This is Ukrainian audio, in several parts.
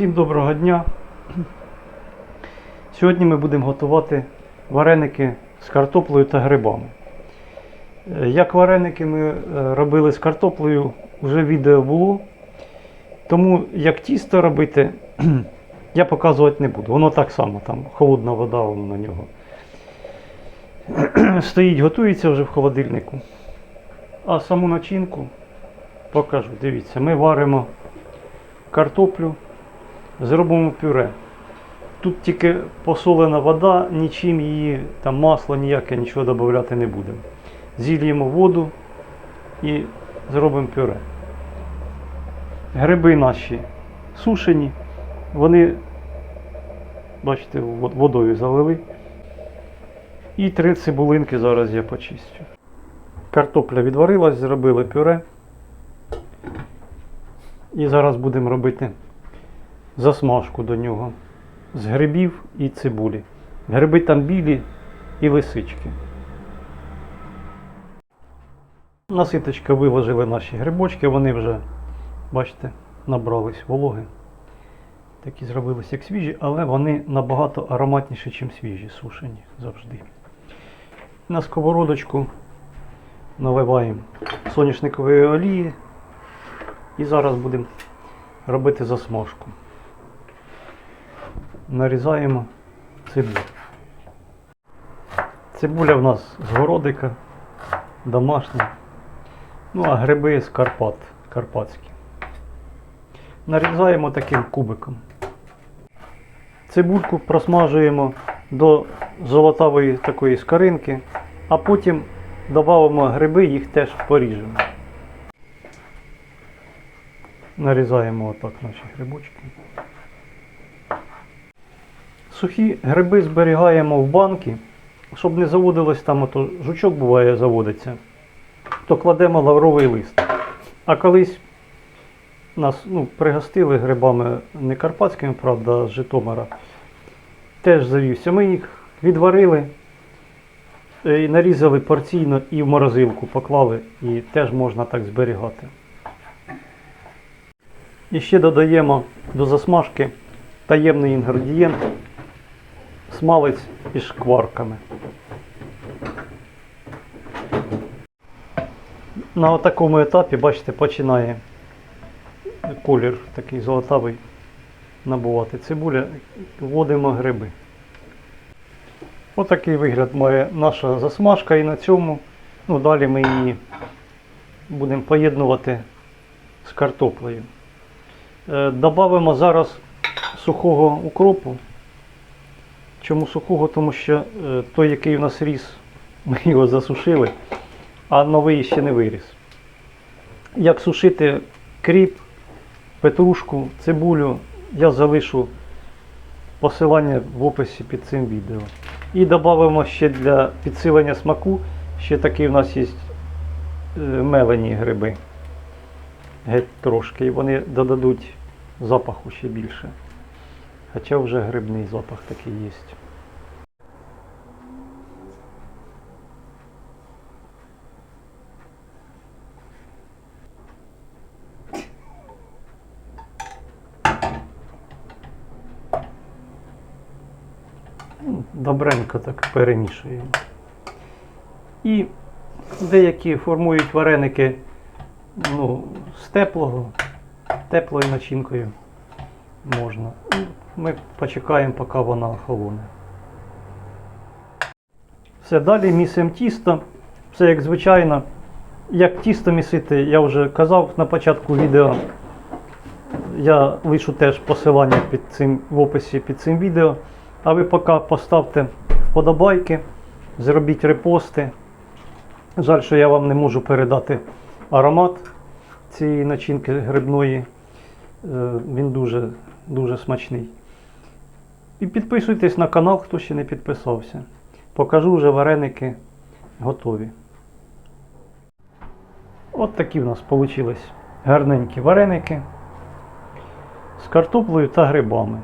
Всім доброго дня. Сьогодні ми будемо готувати вареники з картоплею та грибами. Е, Як вареники ми е, робили з картоплею, вже відео було. Тому як тісто робити, я показувати не буду. Воно так само, там холодна вода воно на нього. Стоїть, готується вже в холодильнику. А саму начинку покажу. Дивіться, ми варимо картоплю, зробимо пюре. Тут тільки посолена вода, нічим її, там масло ніяке, нічого додати не будемо. Зільємо воду і зробимо пюре. Гриби наші сушені, вони, бачите, водою залили. І три цибулинки зараз я почистю. Картопля відварилась, зробили пюре. І зараз будемо робити засмажку до нього з грибів і цибулі. Гриби там білі і лисички. На ситочка виложили наші грибочки, вони вже, бачите, набрались вологи. Такі зробились як свіжі, але вони набагато ароматніші, ніж свіжі, сушені завжди. На сковородочку наливаємо соняшникової олії і зараз будемо робити засмажку. Нарізаємо цибулю. Цибуля в нас з городика, домашня. Ну а гриби з Карпат, карпатські. Нарізаємо таким кубиком. Цибульку просмажуємо до золотавої такої скоринки, а потім додамо гриби, їх теж поріжемо. Нарізаємо отак наші грибочки. Сухі гриби зберігаємо в банки, щоб не заводилось там, ото жучок буває заводиться, то кладемо лавровий лист. А колись нас ну, пригостили грибами не карпатськими, правда, з Житомира. Теж завівся. Ми їх відварили, е, і нарізали порційно і в морозилку поклали, і теж можна так зберігати. І ще додаємо до засмажки таємний інгредієнт смалець із шкварками. На такому етапі, бачите, починає колір такий золотавий набувати цибуля, вводимо гриби. Отакий вигляд має наша засмажка і на цьому ну, далі ми її будемо поєднувати з картоплею. Е, Добавимо зараз сухого укропу. Чому сухого? Тому що е, той, який у нас ріс, ми його засушили, а новий ще не виріс. Як сушити кріп, петрушку, цибулю, я залишу посилання в описі під цим відео. І додамо ще для підсилення смаку, ще такий у нас є е, мелені гриби. Геть трошки. І вони додадуть запаху ще більше. Хоча вже грибний запах такий є. Добренько так перемішуємо. І деякі формують вареники ну, з теплого, теплою начинкою можна. Ми почекаємо, поки вона охолоне. Все, далі місимо тісто. Все як звичайно. Як тісто місити, я вже казав на початку відео. Я лишу теж посилання під цим, в описі під цим відео. А ви поки поставте вподобайки, зробіть репости. Жаль, що я вам не можу передати аромат цієї начинки грибної. Е, Він дуже, дуже смачний. І підписуйтесь на канал, хто ще не підписався. Покажу вже вареники готові. От такі в нас вийшли гарненькі вареники з картоплею та грибами.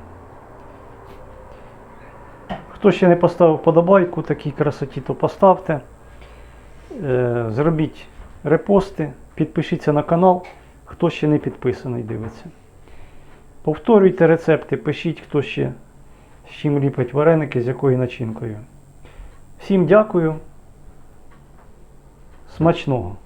Хто ще не поставив подобайку такій красоті, то поставте. Е, Зробіть репости, підпишіться на канал, хто ще не підписаний, дивиться. Повторюйте рецепти, пишіть, хто ще з чим ліпить вареники, з якою начинкою. Всім дякую. Смачного!